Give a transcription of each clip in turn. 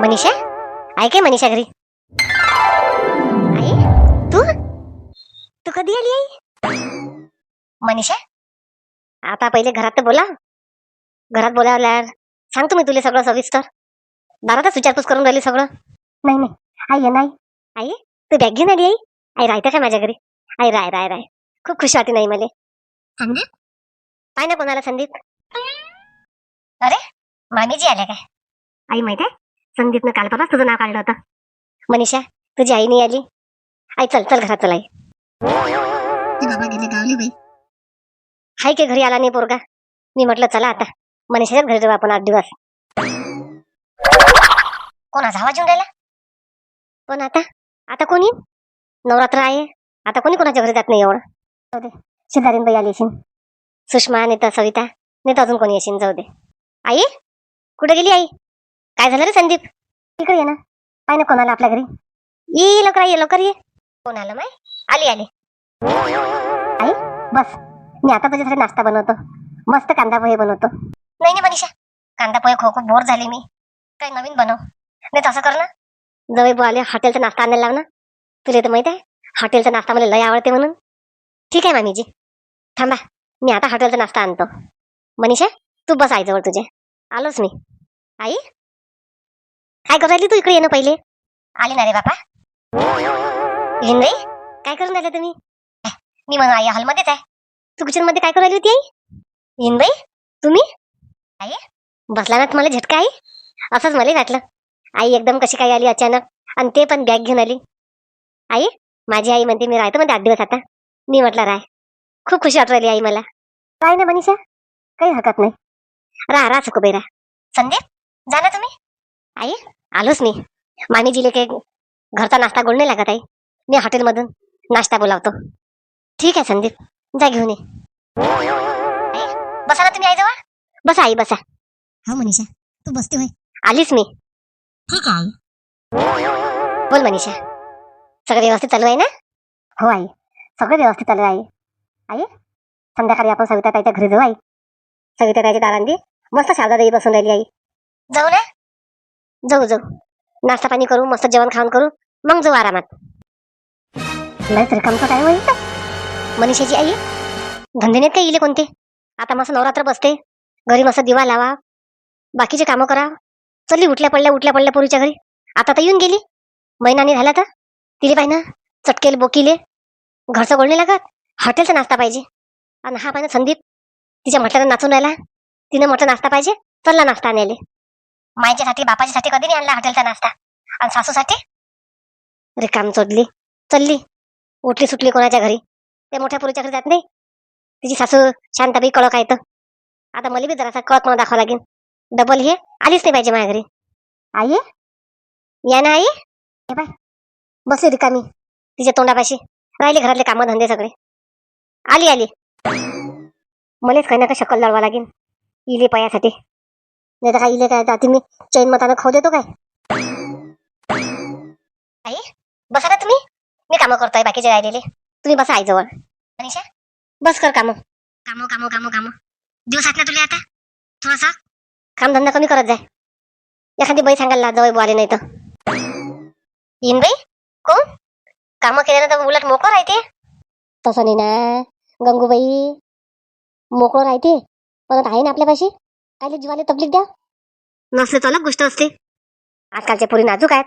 मनीषा? आहे काय मनीषा घरी? आई तू? तू कधी आली आई? मनीषा? आता पहिले घरात तर बोला. घरात बोलावल्यावर सांगतो मी तुला सगळं सविस्तर. दारातच विचारपूस करून राहिली सगळं. नाही नाही. आई ये नाही आई. तू बॅग घेऊन आली आई? आई राहते का माझ्या घरी. आई राय राय राय. खूप खुशी वाटते नाही मला. संदीप पाय ना कोणाला संदीप. अरे मामीजी आल्या काय? आई माहिती आहे? संदीपनं काल परवाच तुझं नाव काढलं होतं. मनीषा तुझी आई नाही आली? आई चल चल घरात चल आई. बाबा गेले गावली बाई. हाय के घरी आला नाही पोरगा? मी म्हटलं चला आता. मनीषाच्याच घरी जाऊ आपण आठ दिवस. कोणाचा आवाज येऊन राहिला? पण आता? आता कोणी? नवरात्र आहे. आता कोणी कोणाच्या घरी जात नाही एवढं? जाऊ दे. सिद्धारीन बाई आली असेल. सुषमा नेता सविता. नेता अजून कोणी येशील? जाऊ दे. आई? कुठे गेली आई? काय झालं रे संदीप? इकडे ये ना. काय ना कोणाला आपल्या घरी? ये लवकर ये लवकर ये. कोण आलं माय आली आली. आई बस. मी आता तुझ्यासाठी नाश्ता बनवतो. मस्त कांदा पोहे बनवतो. नाही नाही मनीषा. कांदा पोहे खो खूप बोर झाली मी. काही नवीन बनव. नाही तसं कर ना. जवळ बुवा आले हॉटेलचा नाश्ता आणायला लाव ना. तुला तर माहीत आहे? हॉटेलचा नाश्ता मला लय आवडते म्हणून. ठीक आहे मामीजी. थांबा. मी आता हॉटेलचा नाश्ता आणतो. मनीषा तू बस आईजवळ तुझे. आलोच मी. आई? काय करू राहिली तू इकडे ये ना पहिले? आली ना रे बापा. हिंदई काय करून राहिले तुम्ही? मी मग आई हॉलमध्येच आहे. तू किचनमध्ये काय करू राहिली होती आई? हिंदई तुम्ही? आई? बसला ना तुम्हाला झटका आई? असंच मला वाटलं. आई एकदम कशी काय आली अचानक? आणि ते पण बॅग घेऊन आली. आई माझी आई म्हणते मी राहतो म्हणते आठ दिवस आता. मी म्हटलं राय खूप खुशी वाटू राहिली आई मला. काय ना मनीषा? काही हरकत नाही. राहा राहा सुकुबेरा संदीप जा ना तुम्ही. आई आलोच मी. मामीजीले काही घरचा नाश्ता गोड नाही लागत आई. मी हॉटेलमधून नाश्ता बोलावतो. ठीक आहे संदीप. जा घेऊन ये. आई, बसा ना तुम्ही आईजवळ. बसा आई बसा. हो मनीषा. तू बसते होय? आलीच मी. ठीक आहे आई? बोल मनीषा. सगळं व्यवस्थित चालू आहे ना? हो आई. सगळं व्यवस्थित चालू आहे आई. संध्याकाळी आपण सविता ताईच्या घरी जाऊ आई. सविता ताईच्या दारांदी. मस्त शारदा देवी बसून राहिली आई. जाऊ ना? जाऊ जाऊ. नाश्ता पाणी करू मस्त जेवण खाऊन करू. मग जाऊ आरामात. लयच रिकामचं काय होईल मनीषाची आई धंदे नाहीत काही इले कोणते? आता मस्त नवरात्र बसते. घरी मस्त दिवा लावा. बाकीचे कामं करा. चल्ली उठल्या पडल्या उठल्या पडल्या पोरीच्या घरी. आता तर येऊन गेली. महिनाने झाला तर. तिले पाहिजे ना. चटकेल बोकीले. घरचं गोळ लागत. हॉटेलचा नाश्ता पाहिजे. आणि हा पाहिजे संदीप. तिच्या म्हटल्यानं नाचून राहिला. तिनं म्हटलं नाश्ता पाहिजे. चलला नाश्ता आणायला. मायच्यासाठी बापाच्यासाठी कधी नाही आणला हॉटेलचा नाश्ता? आणि सासूसाठी? रिकाम चोदली. चलली. उठली सुटली कोणाच्या घरी? ते मोठ्या पोरीच्या घरी जात नाही? तिची सासू शांताबाई कळक आहे तर. आता मला बी जरासा कळत मला दाखवा लागेल. डबल हे आलीच नाही पाहिजे माझ्या घरी. आई या? ना आई. हे बाय. बसली रिकामी. तिच्या तोंडापाशी. राहिले घरातले कामं धंदे सगळे. आली आली. मलाच काही ना काही शक्कल लढवा लागेल. इले पयासाठी. नाही तर काय इले काय जाती मी चैन मतानं खाऊ देतो काय? आई बसा ना तुम्ही. मी कामं करतोय बाकीचे राहिलेले. तुम्ही बसा आईजवळ. मनीषा बस कर कामं. कामं कामं कामं कामं. दिवस आहेत ना तुला आता. थोडासा कामधंदा कमी करत जाय. एखादी बाई सांगायला जवळ बुवाले नाही तर. येईन बाई. कोण? कामं केल्यानं तर उलट मोकळं राहते. तसं नाही ना गंगूबाई. मोकळं राहते. पण आहे ना आपल्यापाशी. जीवाले तकलीफ द्या. नसले तर अलग गोष्ट असते. आजकालचे पोरी नाजूक आहेत.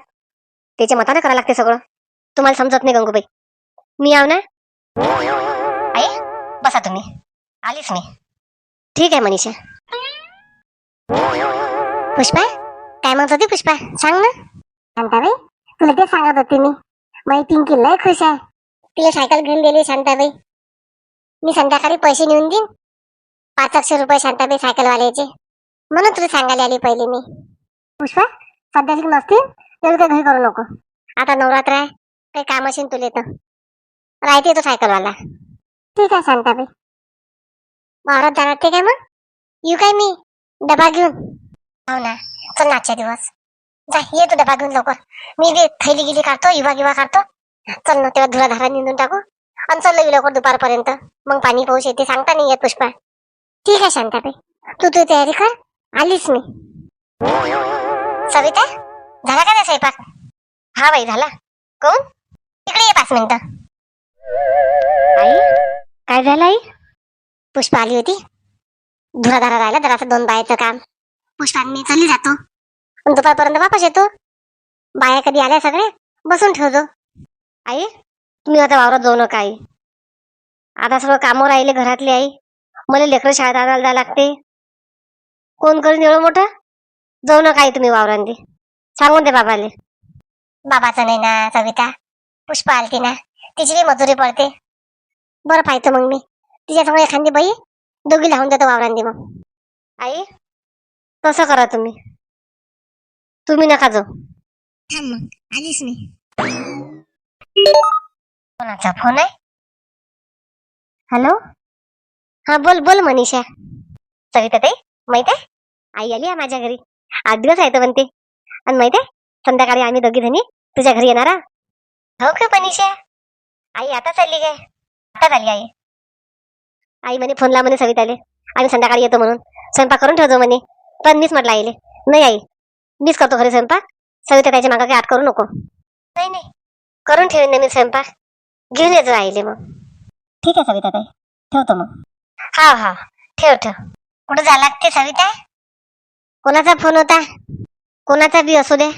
त्याच्या मताने करायला लागते सगळं. तुम्हाला समजत नाही गंगूबाई. मी आव ना? आई बसा तुम्ही. आलीच मी. ठीक आहे मनीषा. पुष्पा काय म्हणत होती पुष्पा? सांग ना. शांताबाई तुला ते सांगत होते मी. माझी पिंकी लय खुश आहे. तिला सायकल घेऊन दिली शांताबाई. मी संध्याकाळी पैसे नेऊन देईन. पाच एकशे रुपये शांताबाई सायकलवाल्याचे. म्हणून तुला सांगायला आली पहिले मी. पुष्पा सध्याची नसतील तेवढं काही घरी करू नको. आता नवरात्र आहे काही काम असेल तुला तर राहते तो सायकलवाला. ठीक आहे शांताबाई. भारत जाणार ठीक आहे मग? येऊ काय मी? डबा घेऊन. हो ना चल ना आजच्या दिवस. जा ये तू डबा घेऊन लवकर. मी बी थैली गिली काढतो युवा गिवा काढतो. चल ना तेव्हा धुराधारा निंदून टाकू. आणि चल येऊ लवकर दुपारपर्यंत. मग पाणी पाऊस येते सांगता नाही येत पुष्पा. ठीक आहे शांताबाई. तू तू तयारी कर. आलीच मी. सविता झाला का नाही स्वयंपाक? हा बाई झाला. कोण? तिकडे ये पाच मिनिटं. आई काय झालं आई? पुष्पा आली होती. धुराधारा राहिला जरासं दोन बायाचं काम. पुष्पा चालली जातो. आणि दुपारपर्यंत वापस येतो. बाया कधी आल्या सगळे बसून ठेवतो. आई तुम्ही आता वावरात जाऊ नका आई. आता सगळं कामं राहिले घरातली आई. मला लेकरं शाळेत आणायला जायला लागते. कोण करून एवढं मोठं? जाऊ नका आई तुम्ही वावरांनी सांगून दे बाबाले. बाबाचं नाही ना सविता. पुष्पा आलती ना. तिची बी मजुरी पडते. बरं पाहतो मग मी. तिच्यासमोर एखादी बाई? दोघी लावून देतो वावरांनी मग. आई तसं करा तुम्ही. तुम्ही नका जाऊ. थांब मग. आलीस मी. कोणाचा फोन आहे? हॅलो? हा बोल बोल मनीषा. सविता ताई माहीत आहे? आई आली आहे माझ्या घरी. आठ दिवस आहे तर म्हणते. आणि माहीत आहे? संध्याकाळी आम्ही दोघी जणी तुझ्या घरी येणार हो? का पनिशा? आई आता चालली काय? आता चालली आई. आई म्हणे फोन ला म्हणे सविताले. आम्ही संध्याकाळी येतो म्हणून. स्वयंपाक करून ठेवतो म्हणे. पण मीच म्हटलं आईले. नाही आई. मीच करतो घरी स्वयंपाक. सविता त्याच्या मागं काही आठ करू नको. नाही नाही. करून ठेवेन मी स्वयंपाक. घेऊन येतो आईले मग. ठीक आहे सविता ताई ठेवतो मग. हा हा ठेव ठेव. कुठं जा लागते सविता? कोणाचा फोन होता? कोणाचा बी असू दे.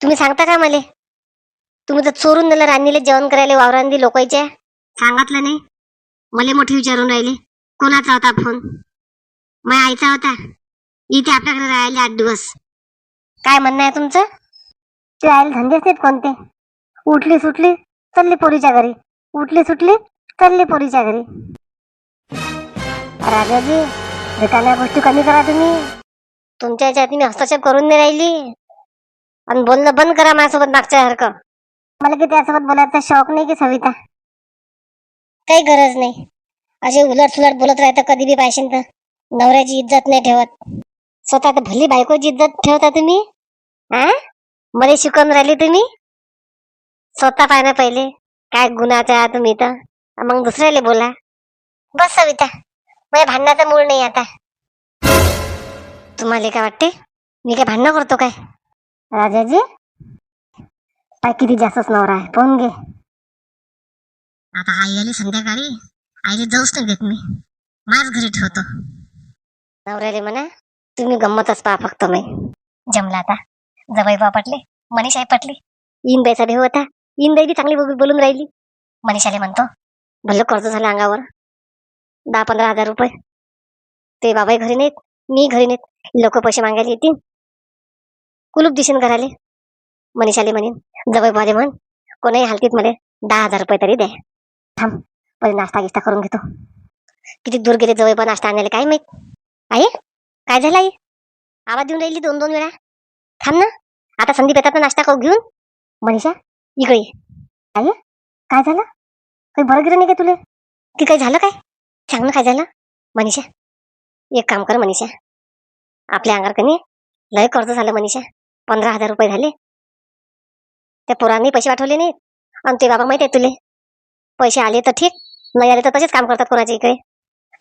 तुम्ही सांगता का मला? तुम्ही तर चोरून दिलं राणीले जेवण करायला वावरांदी लोकांच्या सांगितलं नाही. मला मोठी विचारून राहिली. कोणाचा होता फोन? मग आईचा होता. इथे आपल्याकडे राहिले आठ दिवस. काय म्हणणं आहे तुमचं? ते राहिले धंदेच नाहीत कोणते. उठली सुटली चालली पोरीच्या घरी. उठली सुटली चालली पोरीच्या घरी. राजाजी रिकाम्या गोष्टी कमी करा तुम्ही. तुमच्या याच्यात मी हस्तक्षेप करून नाही राहिली. आणि बोलणं बंद करा माझ्यासोबत मागच्या सारखं. मला की त्यासोबत बोलायचा शौक नाही की सविता? काही गरज नाही. असे उलट सुलट बोलत राहतं कधी बी पाहिजे तर. नवऱ्याची इज्जत नाही ठेवत. स्वतः तर भली बायकोची इज्जत ठेवता तुम्ही? हा मला शिकवून राहिली तुम्ही? स्वतः पाहिजे पहिले. काय गुन्हाचा तुम्ही तर. मग दुसऱ्याला बोला. बस सविता. माझ्या भांडणाचा मूळ नाही आता. तुम्हाला काय वाटते मी काय भांडणं करतो काय? राजाजी? काय किती जास्तच नवरा आहे? पाहून घे. आता आई आली संध्याकाळी. आईने जाऊच नाही देत मी. माझ घरी ठेवतो. नवऱ्याले म्हणा तुम्ही गंमतच पहा फक्त मी. जमला आता. जबाई बा पटले मनीषाही पटली. इन बाईचा देव होता. इन बाई बी चांगली बोल- बोलून राहिली. मनीषाले म्हणतो भलं कर्ज झालं अंगावर. दहा पंधरा हजार रुपये. ते बाबाही घरी नाहीत मी घरी नाहीत. लोक पैसे मागायला येतील. कुलूप दिशेन घराले. मनीषाले म्हणेन जवळ म्हण कोणाही हलकीत मला दहा हजार रुपये तरी द्या थांब पहिले नाश्ता गिस्ता करून घेतो. किती दूर गेले जवळ नाश्ता आणायला काय माहीत? आई काय झालं आई? आवाज देऊन राहिली दोन दोन वेळा. थांब ना आता संदीप येतात ना नाश्ता करू घेऊन. मनीषा इकडे आई काय झालं? काही बरं गिरं नाही का तुले? की काही झालं काय? सांग ना काय झालं मनीषा एक काम कर मनीषा. आपल्या अंगारकनी लय कर्ज झालं मनीषा. पंधरा हजार रुपये झाले. त्या पोरांनी पैसे पाठवले नाहीत. आणि ते बाबा माहीत आहे तुले. पैसे आले तर ठीक नाही आले तर तसेच काम करतात कोणाच्या इकडे.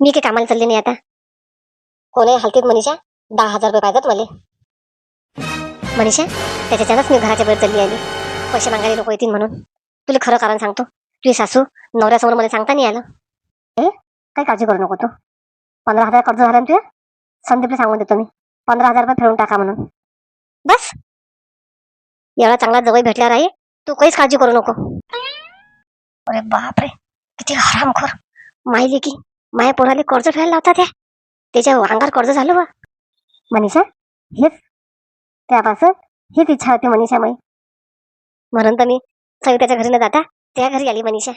मी काही कामाला चालले नाही आता. कोणी हलतीत मनीषा दहा हजार रुपये पाहिजेत मला. मनीषा त्याच्याच्यानंच मी घराच्या बाहेर चालली आली. पैसे मागायला लोक येतील म्हणून. तुला खरं कारण सांगतो. तुझी सासू नवऱ्यासमोर मला सांगता नाही आलं. काही काळजी करू नको तू. पंधरा हजार कर्ज झालं ना तुझ्या? संदीपला सांगून देतो मी. पंधरा हजार रुपये फेडून टाका म्हणून. बस! एवढा चांगला जवळ भेटल्यावर आहे तू काहीच काळजी करू नको. अरे बापरे! किती हरामखोर. माहिती की माया पोराले कर्ज फेडायला लावतात त्या? त्याच्या अंगावर कर्ज झालं वा मनीषा हेच. त्यापासून हीच इच्छा होती मनीषा माई. म्हणून तर मी सविताच्या घरी न जाता त्या घरी आली मनीषा.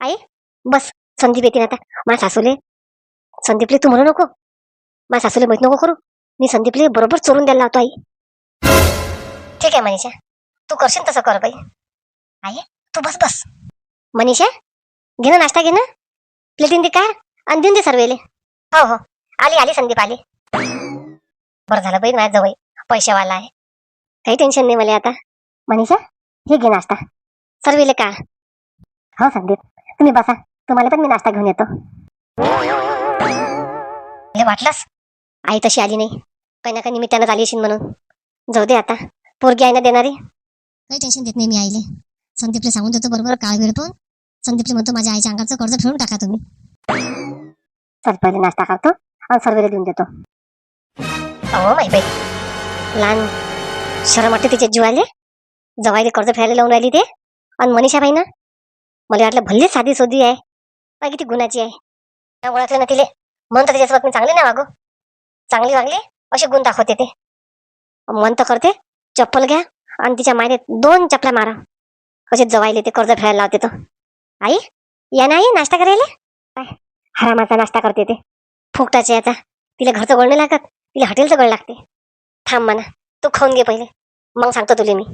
आई बस. संदीप येते आता. माझ्या सासूले. संदीपले तू म्हणू नको. माझ्या सासूले माहीत नको करू. मी संदीपले बरोबर चोरून द्यायला लावतो आई. ठीक आहे मनीषा. तू करशील तसं कर बाई. आई तू बस बस. मनीषा घे ना नाश्ता घे ना. प्लेटीन दे काय? आणि देऊन दे सर्वेले. हो हो. आली आली संदीप आली. बरं झालं बाई माझ्या जवळ. पैशावाला आहे. काही टेन्शन नाही मला आता. मनीषा हे घे नाश्ता. सर्वेले का? हो संदीप. तुम्ही बसा. तुम्हाला पण मी नाश्ता घेऊन येतो. हे वाटलंच आई तशी आली नाही. काही ना काही निमित्तानं आली असेल म्हणून. जाऊ दे आता. पोरगी आहे ना देणारी. काही टेन्शन देत नाही मी आईले. संदीपले सांगून देतो बरोबर काळ वेळ पण. संदीपले म्हणतो माझ्या आईच्या अंगाचं कर्ज फेडून टाका तुम्ही. चल पहिले नाश्ता करतो आणि सर्वेला देऊन देतो. अहो माई बाई. लहान शरम वाटते तिच्या जीवाले. जवायले कर्ज फेडायला लावून राहिली ते. आणि मनीषा बाई ना मला वाटलं भल्ली साधी सोधी आहे. बाई किती गुणाची आहे. ना ओळखलं ना तिले. म्हणतं त्याच्यासोबत मी चांगली नाही वागू. चांगली वागली असे गुण दाखवते ते. मन तर करते. चप्पल घ्या आणि तिच्या मायने दोन चपला मारा. कसे जवायले ते कर्ज फेडायला लावते तर आई या नाही नाश्ता करायला? काय हरामाचा नाश्ता करते ते. फुकटाच्या याचा तिला घरचं गळ नाही लागत. तिला हॉटेलचं गळ लागते. थांब म्हणा. तू खाऊन घे पहिले. मग सांगतो तुले मी.